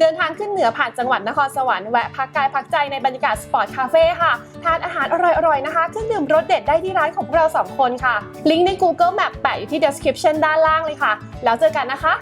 เดินทางขึ้นเหนือผ่านจังหวัดนครสวรรค์แวะพักกายพักใจในบรรยากาศสปอร์ตคาเฟ่ค่ะ ทานอาหารอร่อยๆนะคะเครื่องดื่มรสเด็ดได้ที่ร้านของพวกเราสองคนค่ะ ลิงก์ใน Google Map แปะอยู่ที่ description ด้านล่างเลยค่ะ แล้วเจอกันนะคะ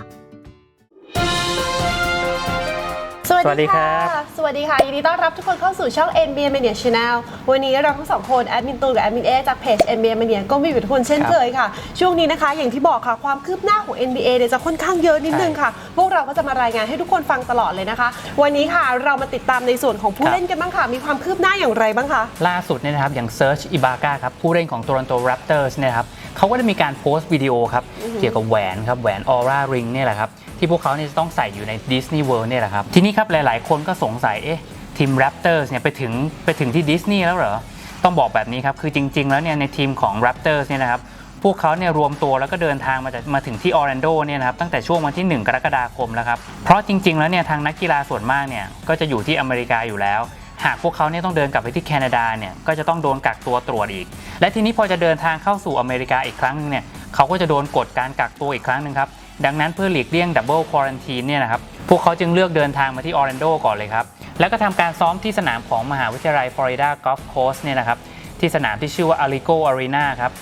สวัสสวัสดีดีครัค่ะบสวัสดีค่ะ ยินดีต้อนรับทุกคนเข้าสู่ช่อง NBA Mania Channel วันนี้เราทั้งสองคนแอดมินตูนกับแอดมินเอจากเพจ NBA Mania ก็มีอยู่ทุกคนเช่นครับเคยค่ะ ช่วงนี้นะคะ อย่างที่บอกค่ะ ความคืบหน้าของ NBA เนี่ยจะค่อนข้างเยอะนิดนึงค่ะ พวกเราก็จะมารายงานให้ทุกคนฟังตลอดเลยนะคะ วันนี้ค่ะเรามาติดตามในส่วนของผู้ครับเล่นกันบ้างค่ะ มีความคืบหน้าอย่างไรบ้างคะล่าสุดเนี่ยนะครับอย่างเซิร์ชอิบาก้าครับผู้เล่นของ Toronto Raptors เนี่ยนะครับเขาก็ได้มีการโพสต์วิดีโอครับเกี่ยวกับแหวนครับแหวน Aura Ring เนี่ยแหละครับ ที่พวกเขาเนี่ยจะต้องใส่อยู่ใน Disney World เนี่ยแหละครับ ทีนี้ครับหลายๆ คนก็สงสัยเอ๊ะทีม Raptors เนี่ยไปถึงไปถึงที่ดิสนีย์แล้วเหรอ ต้องบอกแบบนี้ครับ คือจริง ๆ แล้วเนี่ยในทีมของ Raptors เนี่ยนะครับพวกเขาเนี่ยรวมตัวแล้วก็เดินทางมาจากมาถึงที่ออร์แลนโดเนี่ยนะครับตั้งแต่ช่วงวันที่ 1 กรกฎาคมแล้วครับ เพราะจริง ๆ แล้วเนี่ยทางนักกีฬาส่วนมากเนี่ยก็จะอยู่ที่อเมริกาอยู่แล้ว หากพวกเขาเนี่ยต้องเดินกลับไปที่แคนาดาเนี่ยก็จะต้องโดนกักตัวตรวจอีก และทีนี้พอจะเดินทางเข้าสู่อเมริกาอีกครั้งนึงเนี่ยเขาก็จะโดนกฎการกักตัวอีกครั้งหนึ่งครับ ดังนั้นเพื่อหลีกเลี่ยงดับเบิลควอรันทีนเนี่ยนะครับพวกเขาจึงเลือกเดินทางมาที่ออร์แลนโดก่อนเลยครับ แล้วก็ทำการซ้อมที่สนามของมหาวิทยาลัยฟลอริดากอล์ฟโคสเนี่ยนะครับที่สนามที่ชื่อว่าอาริโกอารีนาครับ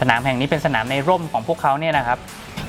สนามแห่งนี้เป็นสนามในร่มของพวกเขาเนี่ยนะครับ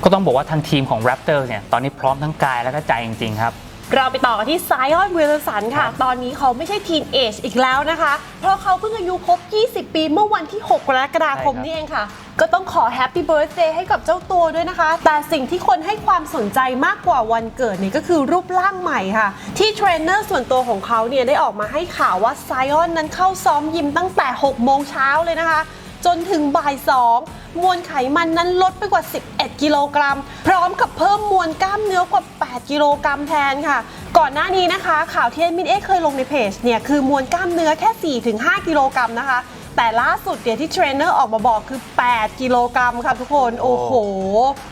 ก็ต้องบอกว่าทางทีมของ Raptors เนี่ยตอนนี้พร้อมทั้งกายและก็ใจจริงๆครับ เราไปต่อกันที่ไซออนวิลสันค่ะครับตอนนี้เขาไม่ใช่ทีนเอจอีกแล้วนะคะ เพราะเขาเพิ่งอายุครบ 20 ปีเมื่อวันที่ 6 กรกฎาคมใช่ครับนี่เองค่ะ ก็ต้องขอแฮปปี้เบิร์ a เดย์ให้กับเจ้าตัวด้วยนะคะ แต่สิ่งที่คนให้ความสนใจมากกว่าวันเกิดนี่ก็คือรูปร่างใหม่ค่ะ ที่เทรนเนอร์ส่วนตัวของเขาเนี่ยได้ออกมาให้ข่าวว่าไซออนนั้นเข้าซ้อมยิมตั้งแต่ 6 โมงเช้าเลยนะคะ จนถึงบ่าย 2 มวลไขมันนั้นลดไปกว่า 11 กิโลกรัม พร้อมกับเพิ่มมวลกล้ามเนื้อกว่า 8 กิโลกรัมแทนค่ะ ก่อนหน้านี้นะคะ ข่าวที่มินเอเคยลงในเพจเนี่ยคือมวลกล้ามเนื้อแค่ 4-5 กิโลกรัมนะคะ แต่ล่าสุดเนี่ยที่เทรนเนอร์ออกมาบอกคือ 8 กิโลกรัมค่ะทุกคน โอ้โห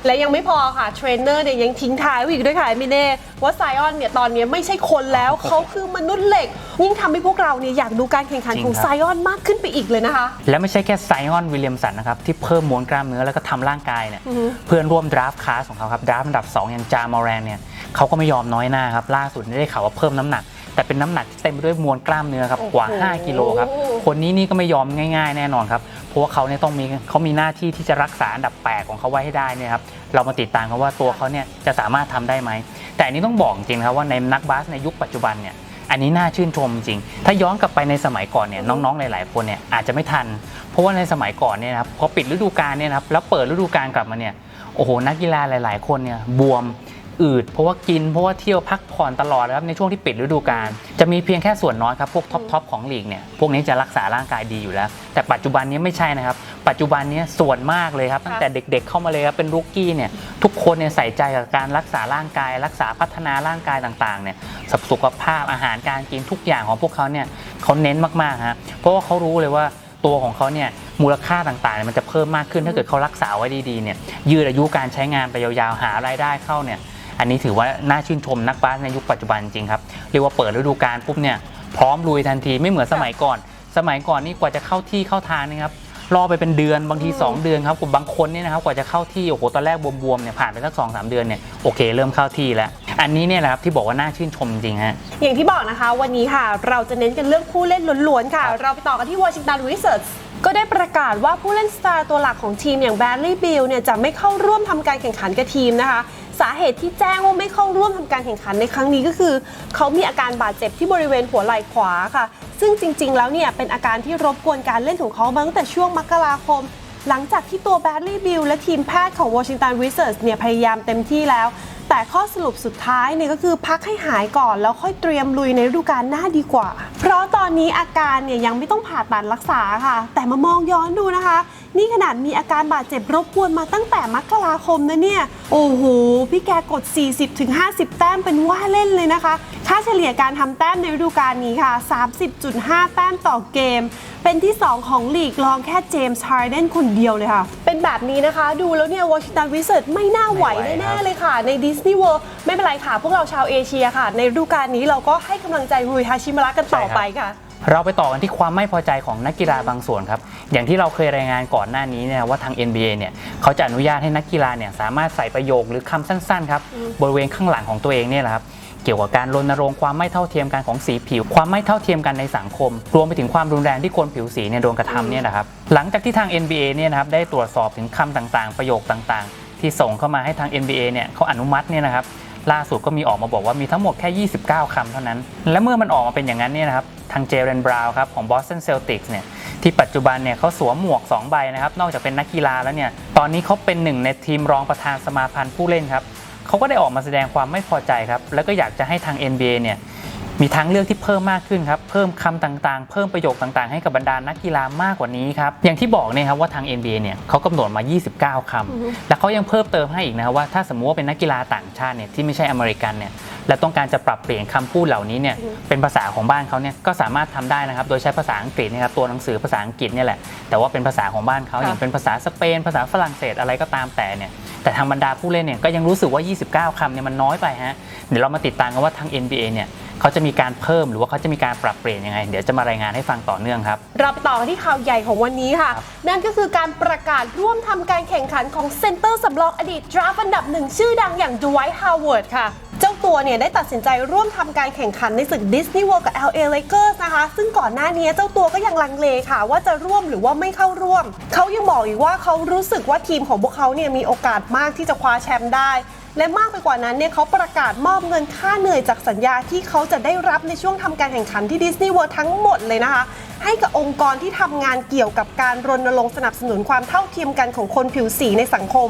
และยังไม่พอค่ะ เทรนเนอร์เนี่ยยังทิ้งท้ายไว้อีกด้วยค่ะแอดมินเอว่าไซออนเนี่ยตอนนี้ไม่ใช่คนแล้วเขาคือมนุษย์เหล็ก ยิ่งทำให้พวกเราเนี่ยอยากดูการแข่งขันจริงของครับไซออนมากขึ้นไปอีกเลยนะคะ และไม่ใช่แค่ไซออนวิลเลียมสันนะครับ ที่เพิ่มมวลกล้ามเนื้อแล้วก็ทำร่างกายเนี่ยอือฮึเพื่อนร่วมดราฟต์คลาสของเขาครับดราฟต์อันดับ2อย่างจามอแรนเนี่ยเขาก็ไม่ยอมน้อยหน้าครับล่าสุดได้ข่าวว่าเพิ่มน้ำหนัก แต่เป็นน้ำหนักที่เต็มไปด้วยมวลกล้ามเนื้อครับกว่า 5 กิโลครับ คนนี้นี่ก็ไม่ยอมง่าย ๆ แน่นอนครับ เพราะว่าเขาเนี่ยต้องมีเขามีหน้าที่ที่จะรักษาอันดับ 8 ของเขาไว้ให้ได้เนี่ยครับเรามาติดตามกันว่าตัวเขาเนี่ยจะสามารถทำได้ไหม แต่อันนี้ต้องบอกจริงๆนะครับว่าในนักบาสในยุคปัจจุบันเนี่ยอันนี้น่าชื่นชมจริง ถ้าย้อนกลับไปในสมัยก่อนเนี่ยน้องๆหลายๆคนเนี่ยอาจจะไม่ทัน เพราะว่าในสมัยก่อนเนี่ยนะครับพอปิดฤดูกาลเนี่ยนะครับแล้วเปิดฤดูกาลกลับมาเนี่ยโอ้โหนักกีฬาหลาย ๆ คนเนี่ยบวม อืดเพราะว่ากินเพราะว่าเที่ยวพักผ่อนตลอดนะครับในช่วงที่ปิดฤดูกาลจะมีเพียงแค่ส่วนน้อยครับพวกท็อปทอปของลีกเนี่ยพวกนี้จะรักษาร่างกายดีอยู่แล้ว แต่ปัจจุบันนี้ไม่ใช่นะครับ ปัจจุบันนี้ส่วนมากเลยครับตั้งแต่เด็กๆเข้ามาเลยครับเป็นรุกกี้เนี่ยทุกคนเนี่ยใส่ใจกับการรักษาร่างกาย รักษาพัฒนาร่างกายต่างๆเนี่ยสุขภาพอาหารการกินทุกอย่างของพวกเขาเนี่ยเขาเน้นมากๆฮะเพราะว่าเขารู้เลยว่าตัวของเขาเนี่ยมูลค่าต่างๆเนี่ยมันจะเพิ่มมากขึ้นถ้าเกิดเขารักษาไว้ดีๆเนี่ยยืดอายุการใช้งานไปยาวๆหารายได้เข้าเนี่ย อันนี้ถือว่าน่าชื่นชมนักบาสในยุคปัจจุบันจริงครับเรียกว่าเปิดฤดูกาลปุ๊บเนี่ยพร้อมลุยทันทีไม่เหมือนสมัยก่อน สมัยก่อนนี่กว่าจะเข้าที่เข้าทางนี่ครับรอไปเป็นเดือนบางที 2 เดือนครับบางคนเนี่ยนะครับกว่าจะเข้าที่โอ้โหตอนแรกบวมๆเนี่ยผ่านไปสักสองสามเดือนเนี่ยโอเคเริ่มเข้าที่แล้ว อันนี้เนี่ยแหละครับที่บอกว่าน่าชื่นชมจริงฮะอย่างที่บอกนะคะ วันนี้ค่ะ เราจะเน้นกันเรื่องผู้เล่นล้วนๆค่ะครับเราไปต่อกันที่วอชิงตันวิเซ r ร์ก็ได้ประกาศว่าผู้เล่นสตาร์ตัวหลักของทีมอย่างแบดลี่บิลเนี่ยจะไม่เข้าร่วมทำการแข่งขันกับทีมนะคะ สาเหตุที่แจ้งว่าไม่เข้าร่วมทำการแข่งขันในครั้งนี้ก็คือ เขามีอาการบาดเจ็บที่บริเวณหัวไหล่ขวาค่ะ ซึ่งจริง ๆ แล้วเนี่ยเป็นอาการที่รบกวนการเล่นของเขามาตั้งแต่ช่วงมกราคม หลังจากที่ตัวแบดลี่บิลและทีมแพทย์ของวอชิงตันวิเซ r ร์เนี่ยพยายามเต็มที่แล้ว แต่ข้อสรุปสุดท้ายเนี่ยก็คือพักให้หายก่อนแล้วค่อยเตรียมลุยในฤดูกาลหน้าดีกว่า เพราะตอนนี้อาการเนี่ยยังไม่ต้องผ่าตัดรักษาค่ะ แต่มามองย้อนดูนะคะ นี่ขนาดมีอาการบาดเจ็บรบกวนมาตั้งแต่มกราคมนะเนี่ย โอ้โห พี่แกกด 40-50 แต้มเป็นว่าเล่นเลยนะคะ ค่าเฉลี่ยการทำแต้มในฤดูกาลนี้ค่ะ 30.5 แต้มต่อเกม เป็นที่ 2 ของลีกรองแค่เจมส์ฮาร์เดนคนเดียวเลยค่ะ เป็นแบบนี้นะคะ ดูแล้วเนี่ยวอชิงตันวิเซ r ร์ไม่น่าไหวไม่ไหวครัแน่บๆเลยค่ะ ในดิสนีย์เวิลด์ไม่เป็นไรค่ะ พวกเราชาวเอเชียค่ะ ในฤดูกาลนี้เราก็ให้กำลังใจรุยฮาชิมะระกันต่อไปค่ะ เราไปต่อกันที่ความไม่พอใจของนักกีฬาบางส่วนครับ อย่างที่เราเคยรายงานก่อนหน้านี้เนี่ยว่าทาง NBA เนี่ยเขาจะอนุญาตให้นักกีฬาเนี่ยสามารถใส่ประโยคหรือคำสั้นๆครับบริเวณข้างหลังของตัวเองเนี่ยแหละครับเกี่ยวกับการรณรงค์ความไม่เท่าเทียมกันของสีผิว ความไม่เท่าเทียมกันในสังคม รวมไปถึงความรุนแรงที่คนผิวสีเนี่ยโดนกระทำเนี่ยนะครับหลังจากที่ทาง NBA เนี่ยนะครับได้ตรวจสอบถึงคำต่างๆ ประโยคต่างๆ ที่ส่งเข้ามาให้ทาง NBA เนี่ยเขาอนุมัติเนี่ยนะครับ ล่าสุดก็มีออกมาบอกว่ามีทั้งหมดแค่ 29คำเท่านั้น และเมื่อมันออกมาเป็นอย่างนั้นเนี่ยนะครับทางเจเรนบราวน์ครับของ Boston Celtics เนี่ยที่ปัจจุบันเนี่ยเขาสวมหมวก 2 ใบนะครับนอกจากเป็นนักกีฬาแล้วเนี่ยตอนนี้เขาเป็นหนึ่งในทีมรองประธานสมาพันธ์ผู้เล่นครับเขาก็ได้ออกมาแสดงความไม่พอใจครับแล้วก็อยากจะให้ทาง NBA เนี่ย มีทางเลือกที่เพิ่มมากขึ้นครับ เพิ่มคำต่างๆ เพิ่มประโยคต่างๆ ให้กับบรรดานักกีฬามากกว่านี้ครับ อย่างที่บอกเนี่ยครับว่าทาง NBA เนี่ยเขากำหนดมา 29คำและเขายังเพิ่มเติมให้อีกนะครับว่าถ้าสมมุติว่าเป็นนักกีฬาต่างชาติเนี่ยที่ไม่ใช่อเมริกันเนี่ยและต้องการจะปรับเปลี่ยนคำพูดเหล่านี้เนี่ยเป็นภาษาของบ้านเขาเนี่ยก็สามารถทำได้นะครับโดยใช้ภาษาอังกฤษนะครับตัวหนังสือภาษาอังกฤษเนี่ยแหละแต่ว่าเป็นภาษาของบ้านเขาค่ะอย่างเป็นภาษาสเปน ภาษาฝรั่งเศสอะไรก็ตามแต่เนี่ยแต่ทางบรรดาผู้เล่นเนี่ยก็ยังรู้สึกว่า 29คำเนี่ยมันน้อยไปฮะเดี๋ยวเรามาติดตามกันว่าทาง NBA เนี่ยเขาจะมีการเพิ่มหรือว่าเขาจะมีการปรับเปลี่ยนยังไง เดี๋ยวจะมารายงานให้ฟังต่อเนื่องครับเราไปต่อกันที่ข่าวใหญ่ของวันนี้ค่ะครับนั่นก็คือการประกาศร่วมทำการแข่งขันของเซนเตอร์สำรองอดีตดราฟอันดับหนึ่งชื่อดังอย่างด w ไวท์ฮาวเวิร์ดค่ะเจ้า ตัวเนี่ยได้ตัดสินใจร่วมทำการแข่งขันในศึกดิสนีย์ r ว d กับ LA Lakers นะคะ ซึ่งก่อนหน้านี้เจ้าตัวก็ยังลังเลค่ะ ว่าจะร่วมหรือว่าไม่เข้าร่วม เขายังบอกอีกว่าเขารู้สึกว่าทีมของพวกเขาเนี่ยมีโอกาสมากที่จะคว้าแชมป์ได้ และมากไปกว่านั้นเนี่ยเขาประกาศมอบเงินค่าเหนื่อยจากสัญญาที่เขาจะได้รับในช่วงทำการแข่งขันที่ดิสนีย์เวิลด์ทั้งหมดเลยนะคะให้กับองค์กรที่ทำงานเกี่ยวกับการรณรงค์สนับสนุนความเท่าเทียมกันของคนผิวสีในสังคม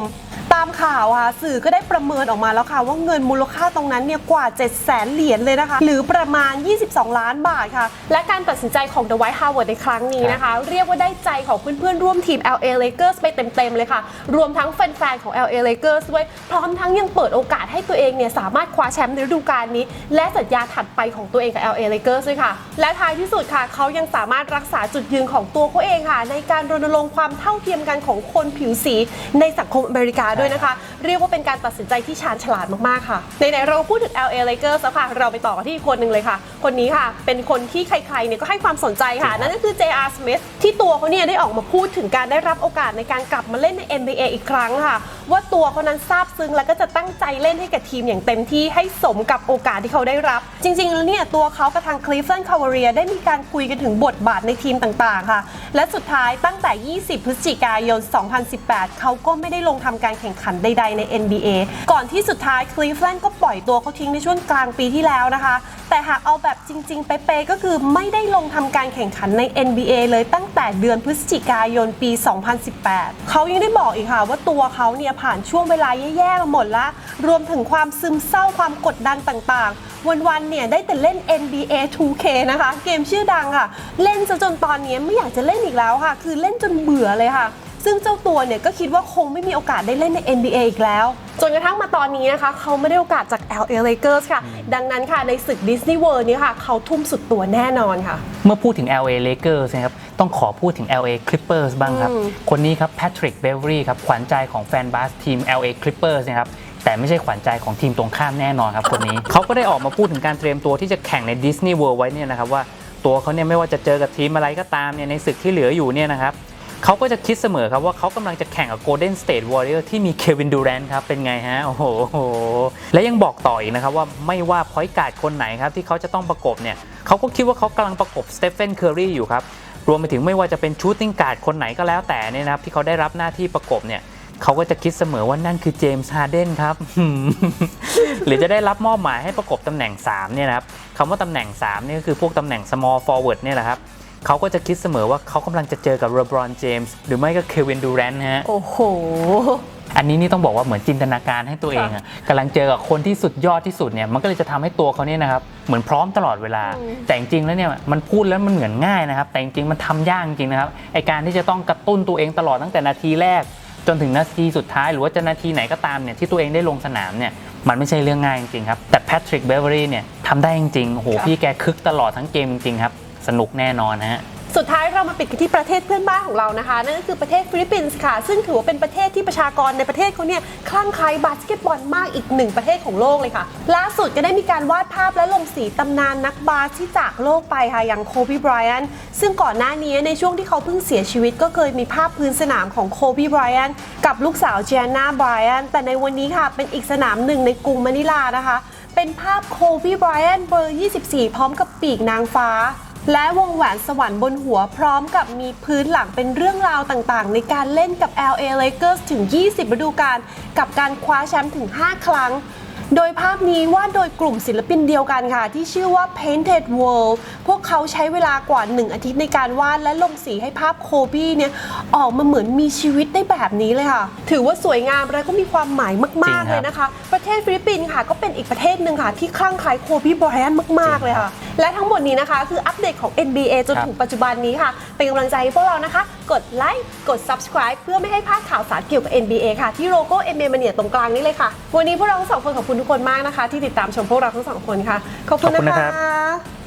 ตามข่าวค่ะสื่อก็ได้ประเมินออกมาแล้วค่ะ ว่าเงินมูลค่าตรงนั้นเนี่ยกว่า 7 0 0 0 0 0 เหรียญเลยนะคะ หรือประมาณ 22 ล้านบาทค่ะ และการตัดสินใจของ The White Howard ในครั้งนี้นะคะ เรียกว่าได้ใจของเพื่อนๆ ร่วมทีม LA Lakers ไปเต็มๆเลยค่ะ รวมทั้งแฟนๆของ LA Lakers ด้วยพร้อมทั้งยังเปิดโอกาสให้ตัวเองเนี่ยสามารถคว้าแชมป์ในฤดูกาลนี้ และสัญญาถัดไปของตัวเองกับ LA Lakers ด้วยค่ะ และท้ายที่สุดค่ะเขายังสามารถรักษาจุดยืนของตัวเขาเองค่ะ ในการรณรงค์ความเท่าเทียมกันของคนผิวสีในสังคมอเมริกาด้วยนะคะ เรียกว่าเป็นการตัดสินใจที่ชาญฉลาดมากๆค่ะในไหนๆเราพูดถึง LA Lakers แล้วค่ะเราไปต่อกันที่อีกคนหนึ่งเลยค่ะ คนนี้ค่ะ เป็นคนที่ใครๆเนี่ยก็ให้ความสนใจค่ะ นั่นก็คือ JR Smith ที่ตัวเขาเนี่ยได้ออกมาพูดถึงการได้รับโอกาสในการกลับมาเล่นใน NBA อีกครั้งค่ะ ว่าตัวเขานั้นซาบซึ้งและก็จะตั้งใจเล่นให้กับทีมอย่างเต็มที่ให้สมกับโอกาสที่เขาได้รับ จริงๆแล้วเนี่ยตัวเขากับทาง Cleveland Cavaliers ได้มีการคุยกันถึงบทบาทในทีมต่างๆค่ะ และสุดท้ายตั้งแต่ 20 พฤศจิกายน 2018 เขาก็ไม่ได้ลงทำการแข่งขันใด ๆ ใน NBA ก่อนที่สุดท้าย Cleveland ก็ปล่อยตัวเขาทิ้งในช่วงกลางปีที่แล้วนะคะ แต่หากเอาแบบจริงๆเป๊ะๆก็คือไม่ได้ลงทำการแข่งขันใน NBA เลยตั้งแต่เดือนพฤศจิกายนปี 2018 เขายังได้บอกอีกค่ะว่าตัวเขาเนี่ยผ่านช่วงเวลาแย่ๆมาหมดละรวมถึงความซึมเศร้าความกดดันต่าง ๆวันๆ เนี่ยได้แต่เล่น NBA 2K นะคะ เกมชื่อดังค่ะ เล่นจนตอนนี้ไม่อยากจะเล่นอีกแล้วค่ะ คือเล่นจนเบื่อเลยค่ะ ซึ่งเจ้าตัวเนี่ยก็คิดว่าคงไม่มีโอกาสได้เล่นใน NBA อีกแล้ว จนกระทั่งมาตอนนี้นะคะ เขาไม่ได้โอกาสจาก LA Lakers ค่ะ ดังนั้นค่ะในศึก Disney World นี้ค่ะเขาทุ่มสุดตัวแน่นอนค่ะ เมื่อพูดถึง LA Lakers นะครับต้องขอพูดถึง LA Clippers บ้างครับอืมคนนี้ครับ Patrick Beverly ครับขวัญใจของแฟนบาสทีม LA Clippers นะครับแต่ไม่ใช่ขวัญใจของทีมตรงข้ามแน่นอนครับคนนี้ เขาก็ได้ออกมาพูดถึงการเตรียมตัวที่จะแข่งใน Disney World ไว้เนี่ยนะครับว่าตัวเขาเนี่ยไม่ว่าจะเจอกับทีมอะไรก็ตามเนี่ยในศึกที่เหลืออยู่เนี่ยนะครับ เขาก็จะคิดเสมอครับว่าเขากำลังจะแข่งกับ Golden State Warriors ที่มีเควินดูแรนครับ เป็นไงฮะ โอ้โห และยังบอกต่ออีกนะครับว่าไม่ว่าพอยการ์ดคนไหนครับ ที่เขาจะต้องประกบเนี่ยเขาก็คิดว่าเขากำลังประกบสเตฟ e n นเคอรี่อยู่ครับ รวมไปถึงไม่ว่าจะเป็นชูตติ้งการ์ดคนไหนก็แล้วแต่เนี่ยนะครับที่เขาได้รับหน้าที่ประกบเนี่ยเขาก็จะคิดเสมอว่านั่นคือเจมส์ฮาร์เดนครับ หรือจะได้รับมอบหมายให้ประกบตำแหน่ง3เนี่ยนะครับคำว่าตำแหน่ง3เนี่ยก็คือพวกตำแหน่ง small forward เนี่ยแหละครับ เขาก็จะคิดเสมอว่าเขากำลังจะเจอกับ LeBron James หรือไม่ก็เควินดูแรนต์ฮะ โอ้โห อันนี้นี่ต้องบอกว่าเหมือนจินตนาการให้ตัวเองอะกำลังเจอกับคนที่สุดยอดที่สุดเนี่ยมันก็เลยจะทำให้ตัวเขาเนี่ยนะครับเหมือนพร้อมตลอดเวลาอืมแต่จริงๆแล้วเนี่ยมันพูดแล้วมันเหมือนง่ายนะครับ แต่จริงๆมันทำยากจริงๆนะครับไอการที่จะต้องกระตุ้นตัวเองตลอดตั้งแต่นาทีแรก จนถึงนาทีสุดท้าย หรือว่าจะนาทีไหนก็ตามเนี่ยที่ตัวเองได้ลงสนามเนี่ยมันไม่ใช่เรื่องง่ายจริงๆครับแต่แพทริกเบเวอรี่เนี่ยทำได้จริงๆโอ้โหครับพี่แกคึกตลอดทั้งเกมจริงๆครับ สนุกแน่นอนนะฮะสุดท้ายเรามาปิดกันที่ประเทศเพื่อนบ้านของเรานะคะนั่นก็คือประเทศฟิลิปปินส์ค่ะ ซึ่งถือว่าเป็นประเทศที่ประชากรในประเทศเขาเนี่ยคลั่งไคล้บาสเกตบอลมากอีกหนึ่งประเทศของโลกเลยค่ะ ล่าสุดก็ได้มีการวาดภาพและลงสีตำนานนักบาสที่จากโลกไปค่ะอย่างโคบีไบรอันซึ่งก่อนหน้านี้ในช่วงที่เขาเพิ่งเสียชีวิต ก็เคยมีภาพพื้นสนามของโคบีไบรอันกับลูกสาวเจียนาไบรอันแต่ในวันนี้ค่ะเป็นอีกสนามหนึ่งในกรุงมะนิลานะคะ เป็นภาพโคบีไบรอันเบอร์ 24 พร้อมกับปีกนางฟ้า และวงแหวนสวรรค์บนหัวพร้อมกับมีพื้นหลังเป็นเรื่องราวต่างๆ ในการเล่นกับ LA Lakers ถึง 20ฤดูกาลกับการคว้าแชมป์ถึง 5 ครั้ง โดยภาพนี้วาดโดยกลุ่มศิลปินเดียวกันค่ะ ที่ชื่อว่า Painted World พวกเขาใช้เวลากว่า 1 อาทิตย์ในการวาดและลงสีให้ภาพโคบี้เนี่ยออกมาเหมือนมีชีวิตได้แบบนี้เลยค่ะ ถือว่าสวยงามและก็มีความหมายมาก ๆ เลยนะคะ ประเทศฟิลิปปินส์ค่ะ ก็เป็นอีกประเทศหนึ่งค่ะ ที่คลั่งไคล้โคบี้ไบรอันมาก ๆ เลยค่ะ และทั้งหมดนี้นะคะ คืออัปเดตของ NBA จนถึงปัจจุบันนี้ค่ะ เป็นกำลังใจให้พวกเรานะคะ กดไลค์กด subscribe เพื่อไม่ให้พลาดข่าวสารเกี่ยวกับ NBA ค่ะที่โลโก้ NBA Mania ตรงกลางนี้เลยค่ะ วันนี้พวกเราสองคนขอบคุณทุกคนมากนะคะ ที่ติดตามชมพวกเราทั้งสองคนค่ะ ขอบคุณขอบคุณนะนะครั คะ